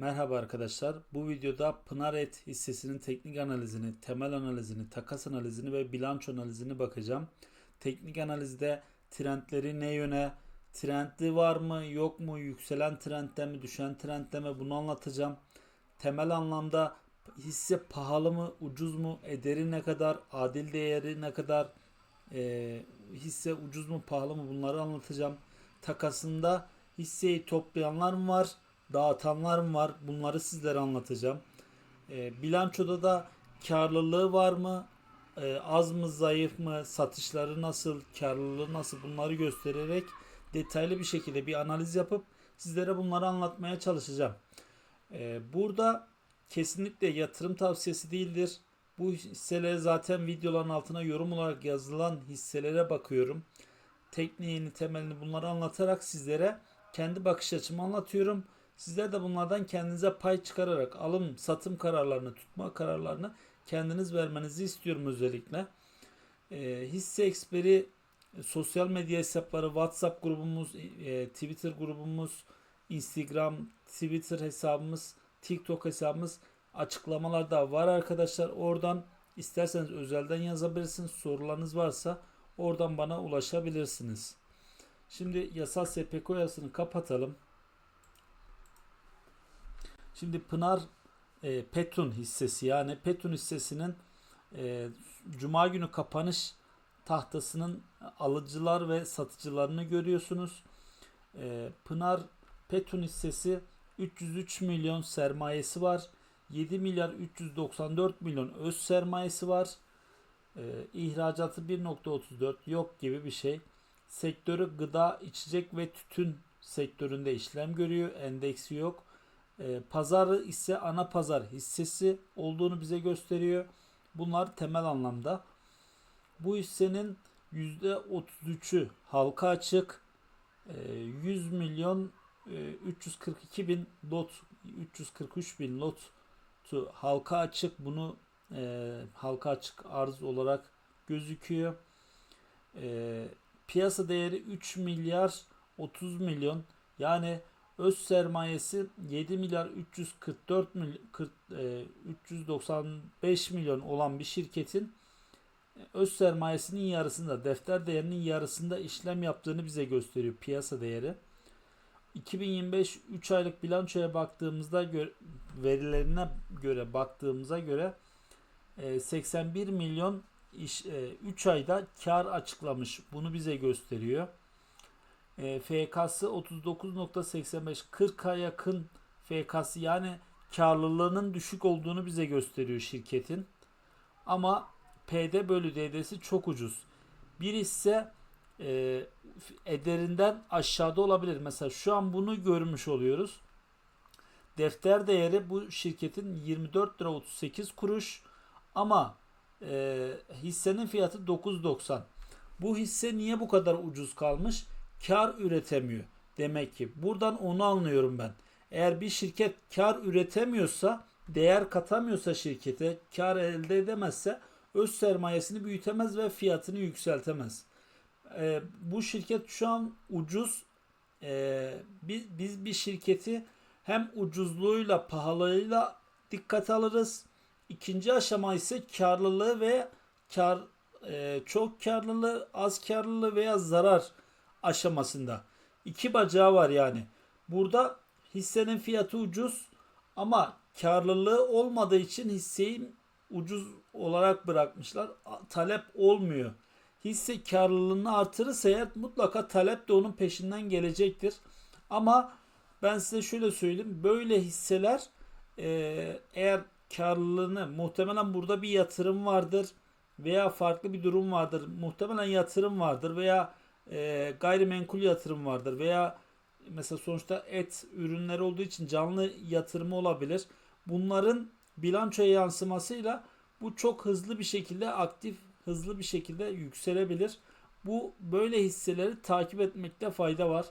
Merhaba arkadaşlar. Bu videoda Pınar Et hissesinin teknik analizini, temel analizini, takas analizini ve bilanço analizini bakacağım. Teknik analizde trendleri ne yöne, trendli var mı, yok mu, yükselen trendde mi, düşen trendde mi bunu anlatacağım. Temel anlamda hisse pahalı mı, ucuz mu, ederi ne kadar, adil değeri ne kadar, e, hisse ucuz mu, pahalı mı bunları anlatacağım. Takasında hisseyi toplayanlar mı var? Dağıtanlar mı var? Bunları sizlere anlatacağım. E, bilançoda da karlılığı var mı? E, az mı, zayıf mı? Satışları nasıl? Karlılığı nasıl? Bunları göstererek detaylı bir şekilde bir analiz yapıp sizlere bunları anlatmaya çalışacağım. E, burada kesinlikle yatırım tavsiyesi değildir. Bu hisseleri zaten videoların altına yorum olarak yazılan hisselere bakıyorum. Tekniğini, temelini bunları anlatarak sizlere kendi bakış açımı anlatıyorum. Sizler de bunlardan kendinize pay çıkararak alım satım kararlarını tutma kararlarını kendiniz vermenizi istiyorum özellikle. E, hisse eksperi e, sosyal medya hesapları WhatsApp grubumuz, e, Twitter grubumuz, Instagram, Twitter hesabımız, TikTok hesabımız açıklamalarda var arkadaşlar. Oradan isterseniz özelden yazabilirsiniz. Sorularınız varsa oradan bana ulaşabilirsiniz. Şimdi yasal SPK yasını kapatalım. Şimdi Pınar e, Petun hissesi yani Petun hissesinin e, Cuma günü kapanış tahtasının alıcılar ve satıcılarını görüyorsunuz. E, Pınar Petun hissesi 303 milyon sermayesi var. 7 milyar 394 milyon öz sermayesi var. E, ihracatı 1.34 yok gibi bir şey. Sektörü gıda, içecek ve tütün sektöründe işlem görüyor. Endeksi yok. E, pazarı ise ana pazar hissesi olduğunu bize gösteriyor. Bunlar temel anlamda. Bu hissenin %33'ü halka açık. E, 100 milyon e, 342 bin lot 343 bin lot halka açık bunu e, halka açık arz olarak gözüküyor. E, piyasa değeri 3 milyar 30 milyon yani öz sermayesi 7 milyar 344 milyon 40, e, 395 milyon olan bir şirketin e, öz sermayesinin yarısında defter değerinin yarısında işlem yaptığını bize gösteriyor piyasa değeri. 2025 3 aylık bilançoya baktığımızda gö- verilerine göre baktığımıza göre e, 81 milyon iş, e, 3 ayda kar açıklamış. Bunu bize gösteriyor. E, FK'sı 39.85 40'a yakın FK'sı yani karlılığının düşük olduğunu bize gösteriyor şirketin. Ama PD bölü DD'si çok ucuz. Bir ise e, ederinden aşağıda olabilir. Mesela şu an bunu görmüş oluyoruz. Defter değeri bu şirketin 24 lira 38 kuruş ama e, hissenin fiyatı 9.90. Bu hisse niye bu kadar ucuz kalmış? Kar üretemiyor. Demek ki buradan onu anlıyorum ben. Eğer bir şirket kar üretemiyorsa, değer katamıyorsa şirkete, kar elde edemezse öz sermayesini büyütemez ve fiyatını yükseltemez. Ee, bu şirket şu an ucuz. Ee, biz, biz bir şirketi hem ucuzluğuyla pahalılığıyla dikkat alırız. İkinci aşama ise karlılığı ve kar e, çok karlılığı, az karlılığı veya zarar aşamasında. İki bacağı var yani. Burada hissenin fiyatı ucuz ama karlılığı olmadığı için hisseyi ucuz olarak bırakmışlar. Talep olmuyor. Hisse karlılığını artırırsa eğer mutlaka talep de onun peşinden gelecektir. Ama ben size şöyle söyleyeyim. Böyle hisseler eğer karlılığını muhtemelen burada bir yatırım vardır veya farklı bir durum vardır. Muhtemelen yatırım vardır veya e, gayrimenkul yatırım vardır veya mesela sonuçta et ürünleri olduğu için canlı yatırımı olabilir. Bunların bilançoya yansımasıyla bu çok hızlı bir şekilde aktif, hızlı bir şekilde yükselebilir. Bu böyle hisseleri takip etmekte fayda var.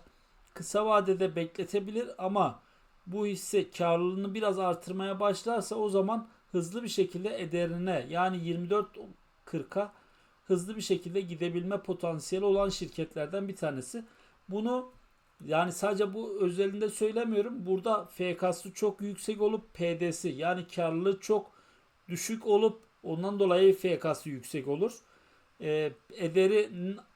Kısa vadede bekletebilir ama bu hisse karlılığını biraz artırmaya başlarsa o zaman hızlı bir şekilde ederine yani 24.40'a hızlı bir şekilde gidebilme potansiyeli olan şirketlerden bir tanesi. Bunu Yani sadece bu özelinde söylemiyorum. Burada FK'sı çok yüksek olup PD'si yani karlılığı çok düşük olup ondan dolayı FK'sı yüksek olur. Ee, ederi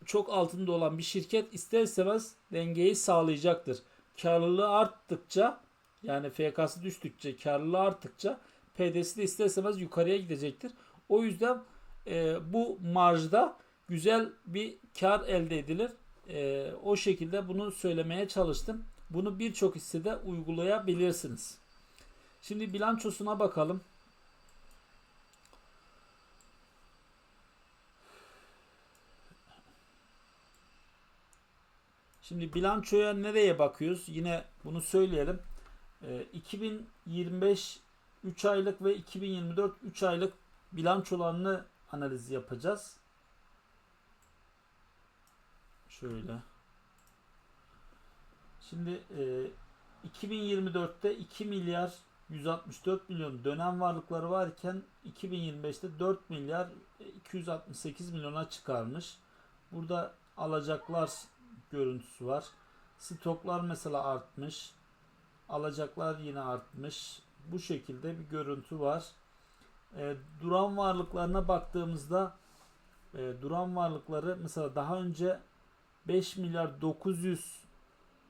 çok altında olan bir şirket ister istemez dengeyi sağlayacaktır. Karlılığı arttıkça yani FK'sı düştükçe karlılığı arttıkça PD'si de ister istemez yukarıya gidecektir. O yüzden e, bu marjda güzel bir kar elde edilir. E, o şekilde bunu söylemeye çalıştım. Bunu birçok hissede uygulayabilirsiniz. Şimdi bilançosuna bakalım. Şimdi bilançoya nereye bakıyoruz? Yine bunu söyleyelim. E, 2025 3 aylık ve 2024 3 aylık bilançolarını analiz yapacağız. Şöyle. Şimdi e, 2024'te 2 milyar 164 milyon dönem varlıkları varken 2025'te 4 milyar 268 milyona çıkarmış. Burada alacaklar görüntüsü var. Stoklar mesela artmış. Alacaklar yine artmış. Bu şekilde bir görüntü var. E, duran varlıklarına baktığımızda e, duran varlıkları mesela daha önce 5 milyar 900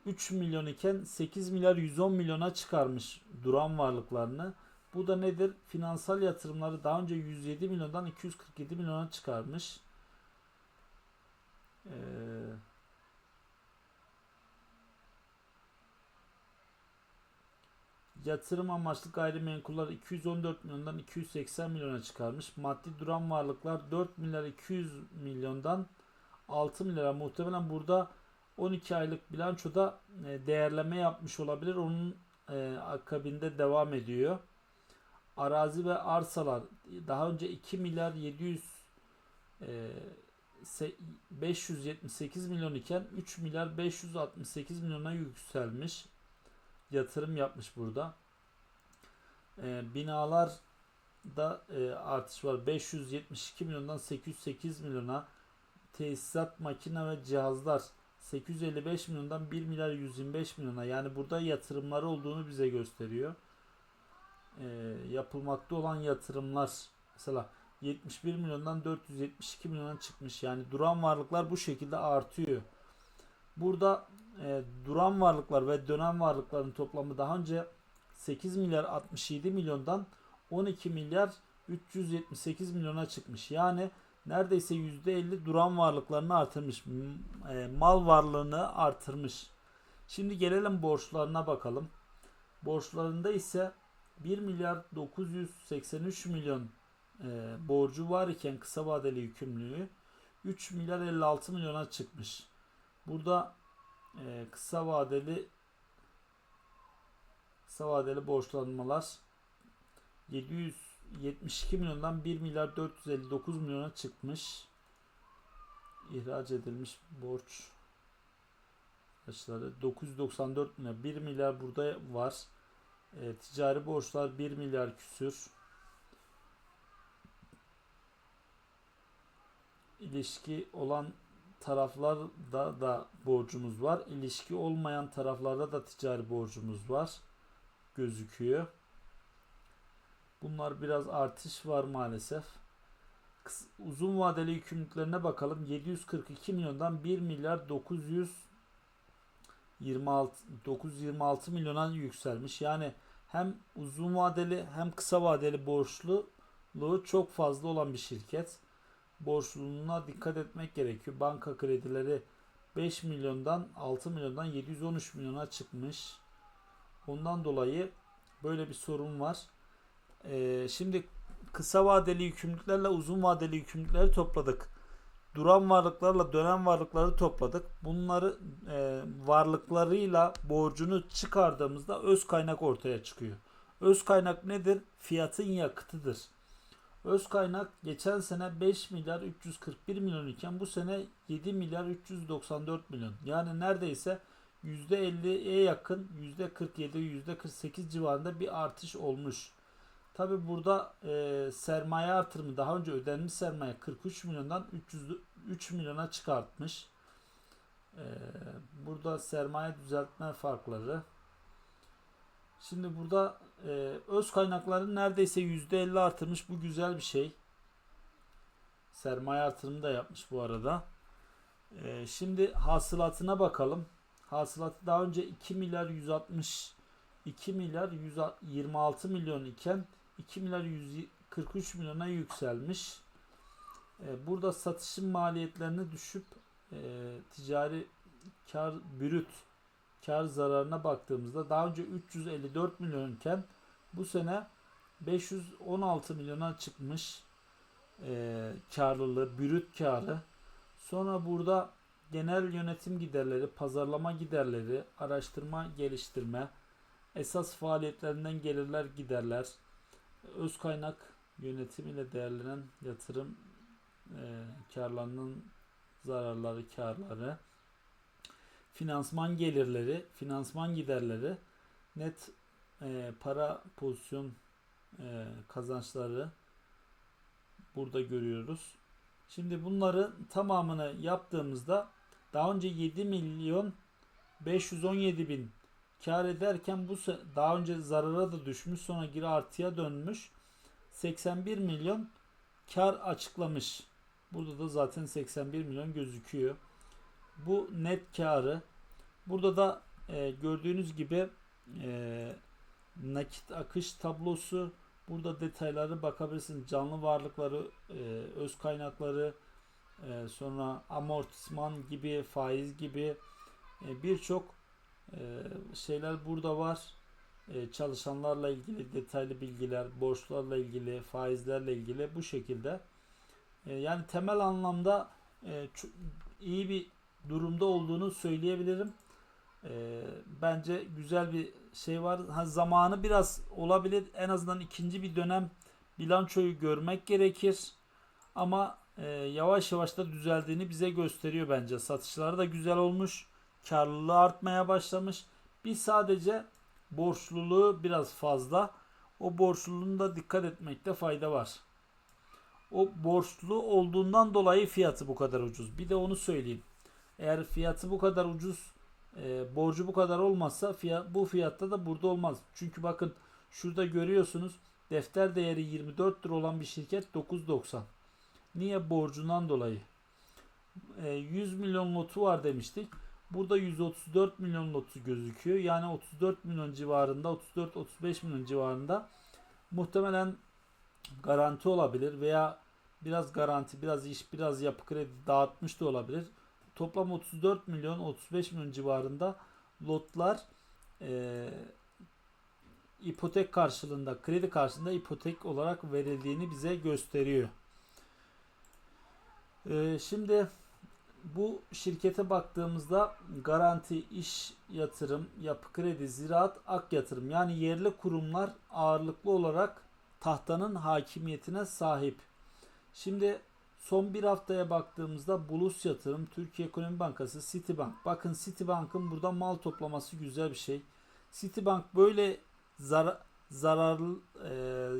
3 milyon iken 8 milyar 110 milyona çıkarmış duran varlıklarını. Bu da nedir? Finansal yatırımları daha önce 107 milyondan 247 milyona çıkarmış. Ee, yatırım amaçlı gayrimenkuller 214 milyondan 280 milyona çıkarmış. Maddi duran varlıklar 4 milyar 200 milyondan 6 milyara muhtemelen burada 12 aylık bilançoda e, değerleme yapmış olabilir. Onun e, akabinde devam ediyor. Arazi ve arsalar daha önce 2 milyar 700 e, 578 milyon iken 3 milyar 568 milyona yükselmiş. Yatırım yapmış burada. E, binalar da e, artış var. 572 milyondan 808 milyona tesisat, makine ve cihazlar 855 milyondan 1 milyar 125 milyona yani burada yatırımları olduğunu bize gösteriyor. E, yapılmakta olan yatırımlar mesela 71 milyondan 472 milyona çıkmış. Yani duran varlıklar bu şekilde artıyor. Burada e, duran varlıklar ve dönem varlıkların toplamı daha önce 8 milyar 67 milyondan 12 milyar 378 milyona çıkmış. Yani neredeyse %50 duran varlıklarını artırmış. E, mal varlığını artırmış. Şimdi gelelim borçlarına bakalım. Borçlarında ise 1 milyar 983 milyon e, borcu var iken kısa vadeli yükümlülüğü 3 milyar 56 milyona çıkmış. Burada e, kısa vadeli kısa vadeli borçlanmalar 772 milyondan 1 milyar 459 milyona çıkmış. İhraç edilmiş borç yaşları 994 milyar 1 milyar burada var. E, ticari borçlar 1 milyar küsür. ilişki olan taraflarda da borcumuz var. İlişki olmayan taraflarda da ticari borcumuz var. Gözüküyor. Bunlar biraz artış var maalesef. Uzun vadeli yükümlülüklerine bakalım. 742 milyondan 1 milyar 926 926 milyona yükselmiş. Yani hem uzun vadeli hem kısa vadeli borçluluğu çok fazla olan bir şirket borçluluğuna dikkat etmek gerekiyor. Banka kredileri 5 milyondan 6 milyondan 713 milyona çıkmış. Ondan dolayı böyle bir sorun var. Ee, şimdi kısa vadeli yükümlülüklerle uzun vadeli yükümlülükleri topladık. Duran varlıklarla dönem varlıkları topladık. Bunları e, varlıklarıyla borcunu çıkardığımızda öz kaynak ortaya çıkıyor. Öz kaynak nedir? Fiyatın yakıtıdır. Öz kaynak geçen sene 5 milyar 341 milyon iken bu sene 7 milyar 394 milyon. Yani neredeyse %50'ye yakın %47 %48 civarında bir artış olmuş. Tabi burada e, sermaye artırımı daha önce ödenmiş sermaye 43 milyondan 303 milyona çıkartmış. Ee, burada sermaye düzeltme farkları. Şimdi burada e, öz kaynakları neredeyse %50 artırmış. Bu güzel bir şey. Sermaye artırımı da yapmış bu arada. Ee, şimdi hasılatına bakalım. Hasılatı daha önce 2 milyar 160 2 milyar 126 milyon iken 2 milyar 143 milyona yükselmiş. Ee, burada satışın maliyetlerini düşüp e, ticari kar brüt kar zararına baktığımızda daha önce 354 milyonken bu sene 516 milyona çıkmış e, karlılığı, brüt karı. Sonra burada genel yönetim giderleri, pazarlama giderleri, araştırma, geliştirme, esas faaliyetlerinden gelirler, giderler, öz kaynak yönetimiyle değerlenen yatırım e, karlarının zararları, karları, finansman gelirleri, finansman giderleri, net e, para pozisyon e, kazançları burada görüyoruz. Şimdi bunların tamamını yaptığımızda daha önce 7 milyon 517 bin kar ederken bu daha önce zarara da düşmüş sonra geri artıya dönmüş 81 milyon kar açıklamış. Burada da zaten 81 milyon gözüküyor. Bu net karı. Burada da e, gördüğünüz gibi e, nakit akış tablosu. Burada detayları bakabilirsiniz. Canlı varlıkları, e, öz kaynakları, e, sonra amortisman gibi, faiz gibi e, birçok e, şeyler burada var. E, çalışanlarla ilgili detaylı bilgiler, borçlarla ilgili, faizlerle ilgili bu şekilde. E, yani temel anlamda e, iyi bir durumda olduğunu söyleyebilirim. E, bence güzel bir şey var. Ha, zamanı biraz olabilir. En azından ikinci bir dönem bilançoyu görmek gerekir. Ama e, yavaş yavaş da düzeldiğini bize gösteriyor bence. Satışları da güzel olmuş. Karlılığı artmaya başlamış. Bir sadece borçluluğu biraz fazla. O borçluluğuna da dikkat etmekte fayda var. O borçlu olduğundan dolayı fiyatı bu kadar ucuz. Bir de onu söyleyeyim. Eğer fiyatı bu kadar ucuz, e, borcu bu kadar olmazsa fiyat, bu fiyatta da burada olmaz. Çünkü bakın şurada görüyorsunuz defter değeri 24 lira olan bir şirket 9.90. Niye? Borcundan dolayı. E, 100 milyon lotu var demiştik. Burada 134 milyon lotu gözüküyor. Yani 34 milyon civarında, 34-35 milyon civarında muhtemelen garanti olabilir veya biraz garanti, biraz iş, biraz yapı kredi dağıtmış da olabilir. Toplam 34 milyon, 35 milyon civarında lotlar e, ipotek karşılığında, kredi karşılığında ipotek olarak verildiğini bize gösteriyor. E, şimdi bu şirkete baktığımızda garanti, iş yatırım, yapı kredi, ziraat, ak yatırım yani yerli kurumlar ağırlıklı olarak tahtanın hakimiyetine sahip. Şimdi son bir haftaya baktığımızda Bulus Yatırım, Türkiye Ekonomi Bankası, Citibank. Bakın Citibank'ın burada mal toplaması güzel bir şey. Citibank böyle zar zararlı e,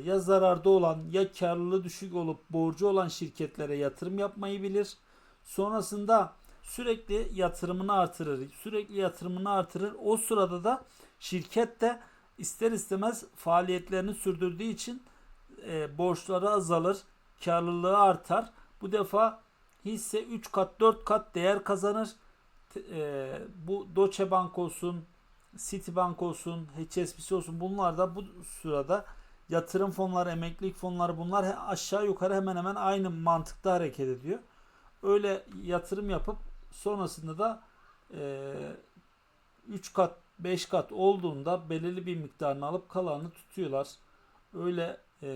ya zararda olan ya karlılığı düşük olup borcu olan şirketlere yatırım yapmayı bilir. Sonrasında sürekli yatırımını artırır. Sürekli yatırımını artırır. O sırada da şirket de ister istemez faaliyetlerini sürdürdüğü için e, borçları azalır, karlılığı artar. Bu defa hisse 3 kat 4 kat değer kazanır. E, bu Deutsche Bank olsun, Citibank olsun, HSBC olsun bunlar da bu sırada yatırım fonları, emeklilik fonları bunlar aşağı yukarı hemen hemen aynı mantıkta hareket ediyor. Öyle yatırım yapıp sonrasında da e, 3 kat 5 kat olduğunda belirli bir miktarını alıp kalanını tutuyorlar. Öyle e,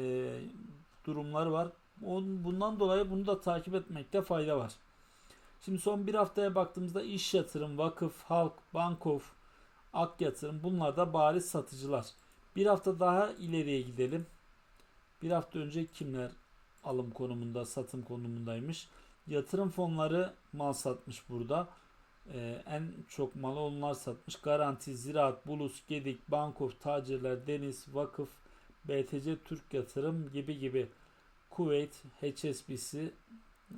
durumlar var. Bundan dolayı bunu da takip etmekte fayda var. Şimdi son bir haftaya baktığımızda iş yatırım, vakıf, halk, bankof, ak yatırım bunlar da bariz satıcılar. Bir hafta daha ileriye gidelim. Bir hafta önce kimler alım konumunda, satım konumundaymış? Yatırım fonları mal satmış burada. Ee, en çok malı onlar satmış. Garanti, Ziraat, Bulus, Gedik, Bankof, Tacirler, Deniz, Vakıf, BTC Türk Yatırım gibi gibi Kuveyt, HSBC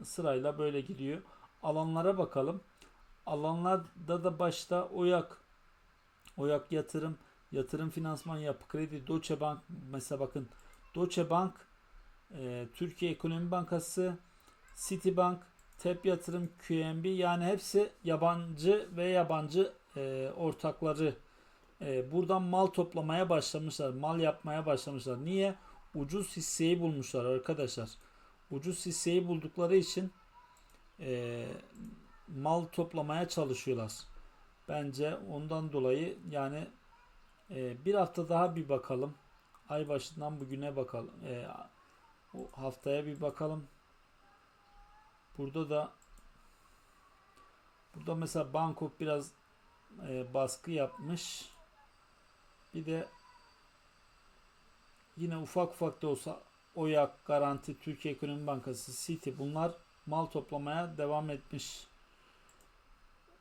sırayla böyle gidiyor. Alanlara bakalım. alanlarda da başta OYAK, OYAK yatırım, yatırım finansman yapı kredi, Deutsche Bank mesela bakın Deutsche Bank, e, Türkiye Ekonomi Bankası, Citibank, TEP Yatırım, QNB yani hepsi yabancı ve yabancı e, ortakları. E, buradan mal toplamaya başlamışlar, mal yapmaya başlamışlar. Niye? Ucuz hisseyi bulmuşlar arkadaşlar. Ucuz hisseyi buldukları için e, mal toplamaya çalışıyorlar. Bence ondan dolayı yani e, bir hafta daha bir bakalım. Ay başından bugüne bakalım. E, haftaya bir bakalım. Burada da burada mesela Bangkok biraz e, baskı yapmış. Bir de yine ufak ufak da olsa Oyak, Garanti, Türkiye Ekonomi Bankası, City bunlar mal toplamaya devam etmiş.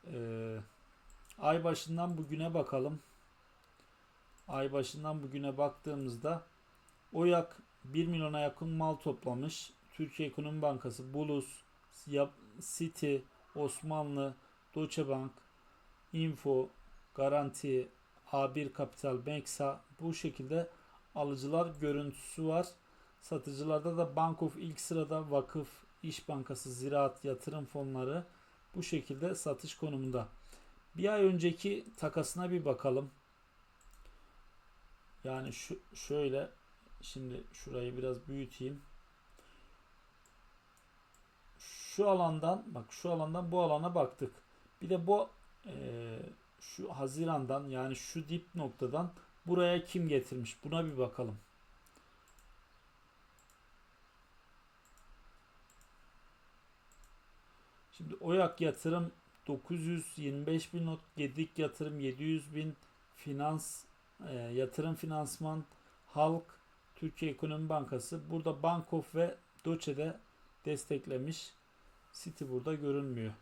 Ee, ay başından bugüne bakalım. Ay başından bugüne baktığımızda Oyak 1 milyona yakın mal toplamış. Türkiye Ekonomi Bankası, Bulus, City, Osmanlı, Deutsche Bank, Info, Garanti, A1 Kapital, Meksa bu şekilde alıcılar görüntüsü var. Satıcılarda da Bankof ilk sırada vakıf, İş Bankası, Ziraat, Yatırım Fonları bu şekilde satış konumunda. Bir ay önceki takasına bir bakalım. Yani şu şöyle şimdi şurayı biraz büyüteyim. Şu alandan bak şu alandan bu alana baktık. Bir de bu e, şu Haziran'dan yani şu dip noktadan buraya kim getirmiş? Buna bir bakalım. Şimdi Oyak yatırım 925 bin not, Gedik yatırım 700 bin, finans e, yatırım finansman, halk, Türkiye Ekonomi Bankası. Burada Bankof ve Doçe'de desteklemiş. City burada görünmüyor.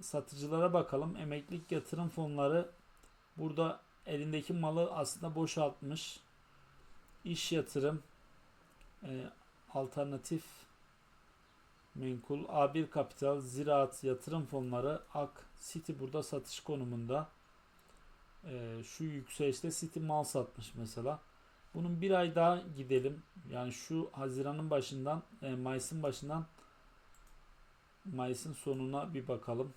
Satıcılara bakalım. Emeklilik yatırım fonları burada elindeki malı aslında boşaltmış. İş yatırım, e, alternatif menkul, A1 kapital, ziraat, yatırım fonları, AK, City burada satış konumunda. E, şu yükselişte City mal satmış mesela. Bunun bir ay daha gidelim. Yani şu Haziran'ın başından, e, Mayıs'ın başından Mayıs'ın sonuna bir bakalım.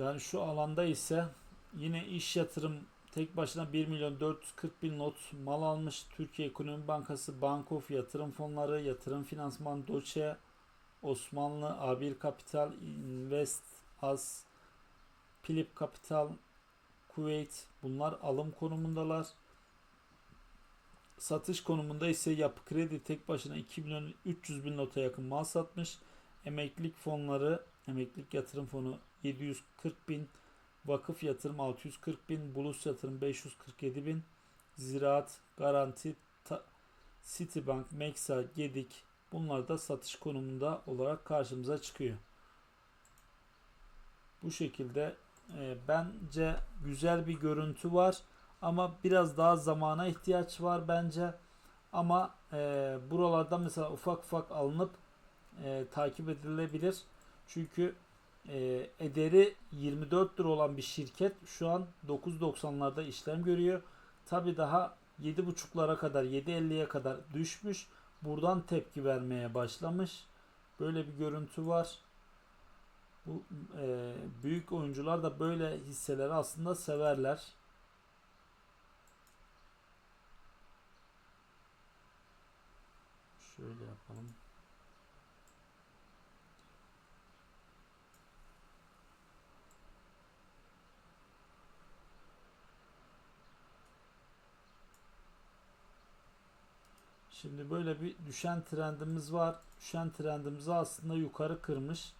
Yani şu alanda ise yine iş yatırım tek başına 1 milyon 440 bin not mal almış. Türkiye Ekonomi Bankası, Bankof, yatırım fonları, yatırım finansman, Doçe, Osmanlı, A1 Kapital, Invest, As, Philip Kapital, Kuveyt bunlar alım konumundalar. Satış konumunda ise Yapı Kredi tek başına 2 milyon 300 bin nota yakın mal satmış. Emeklilik fonları, emeklilik yatırım fonu 740 bin, vakıf yatırım 640 bin, bulus yatırım 547 bin, ziraat, garanti, ta, Citibank, Meksa, Gedik bunlar da satış konumunda olarak karşımıza çıkıyor. Bu şekilde e, bence güzel bir görüntü var ama biraz daha zamana ihtiyaç var bence. Ama e, buralarda mesela ufak ufak alınıp e, takip edilebilir. Çünkü e, ederi 24 lira olan bir şirket şu an 9.90'larda işlem görüyor. Tabi daha 7.5'lara kadar 7.50'ye kadar düşmüş. Buradan tepki vermeye başlamış. Böyle bir görüntü var. Bu e, büyük oyuncular da böyle hisseleri aslında severler. Şöyle yapalım. Şimdi böyle bir düşen trendimiz var. Düşen trendimizi aslında yukarı kırmış.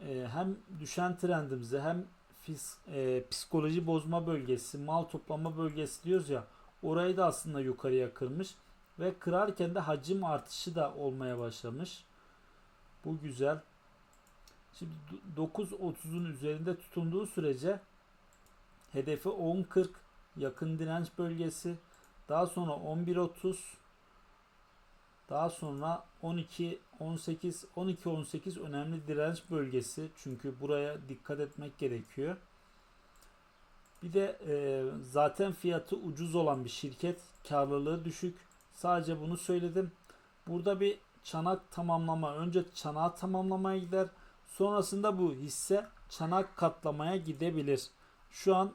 Ee, hem düşen trendimizi hem fis, e, psikoloji bozma bölgesi, mal toplama bölgesi diyoruz ya orayı da aslında yukarıya kırmış ve kırarken de hacim artışı da olmaya başlamış. Bu güzel. Şimdi 9.30'un üzerinde tutunduğu sürece hedefi 10.40 yakın direnç bölgesi Daha sonra 11.30 daha sonra 12 18 12 18 önemli direnç bölgesi. Çünkü buraya dikkat etmek gerekiyor. Bir de e, zaten fiyatı ucuz olan bir şirket, karlılığı düşük. Sadece bunu söyledim. Burada bir çanak tamamlama, önce çanağı tamamlamaya gider. Sonrasında bu hisse çanak katlamaya gidebilir. Şu an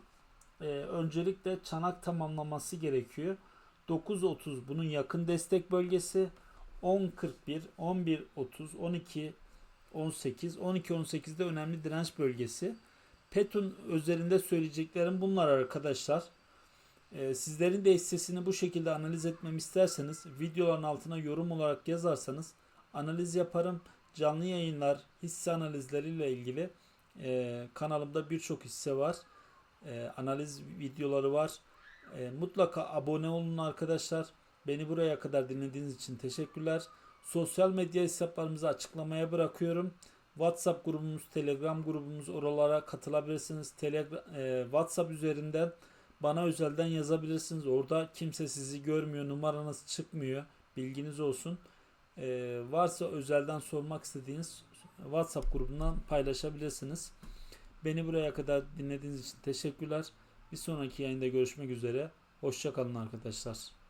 e, öncelikle çanak tamamlaması gerekiyor. 9.30 bunun yakın destek bölgesi. 10.41, 11.30, 12 18, 12 18'de önemli direnç bölgesi. Petun özelinde söyleyeceklerim bunlar arkadaşlar. Ee, sizlerin de hissesini bu şekilde analiz etmemi isterseniz videoların altına yorum olarak yazarsanız analiz yaparım. Canlı yayınlar, hisse analizleriyle ilgili e, kanalımda birçok hisse var. E, analiz videoları var. E, mutlaka abone olun arkadaşlar. Beni buraya kadar dinlediğiniz için teşekkürler. Sosyal medya hesaplarımızı açıklamaya bırakıyorum. WhatsApp grubumuz, Telegram grubumuz oralara katılabilirsiniz. Telegram, e, WhatsApp üzerinden bana özelden yazabilirsiniz. Orada kimse sizi görmüyor, numaranız çıkmıyor. Bilginiz olsun. E, varsa özelden sormak istediğiniz WhatsApp grubundan paylaşabilirsiniz. Beni buraya kadar dinlediğiniz için teşekkürler. Bir sonraki yayında görüşmek üzere. Hoşçakalın arkadaşlar.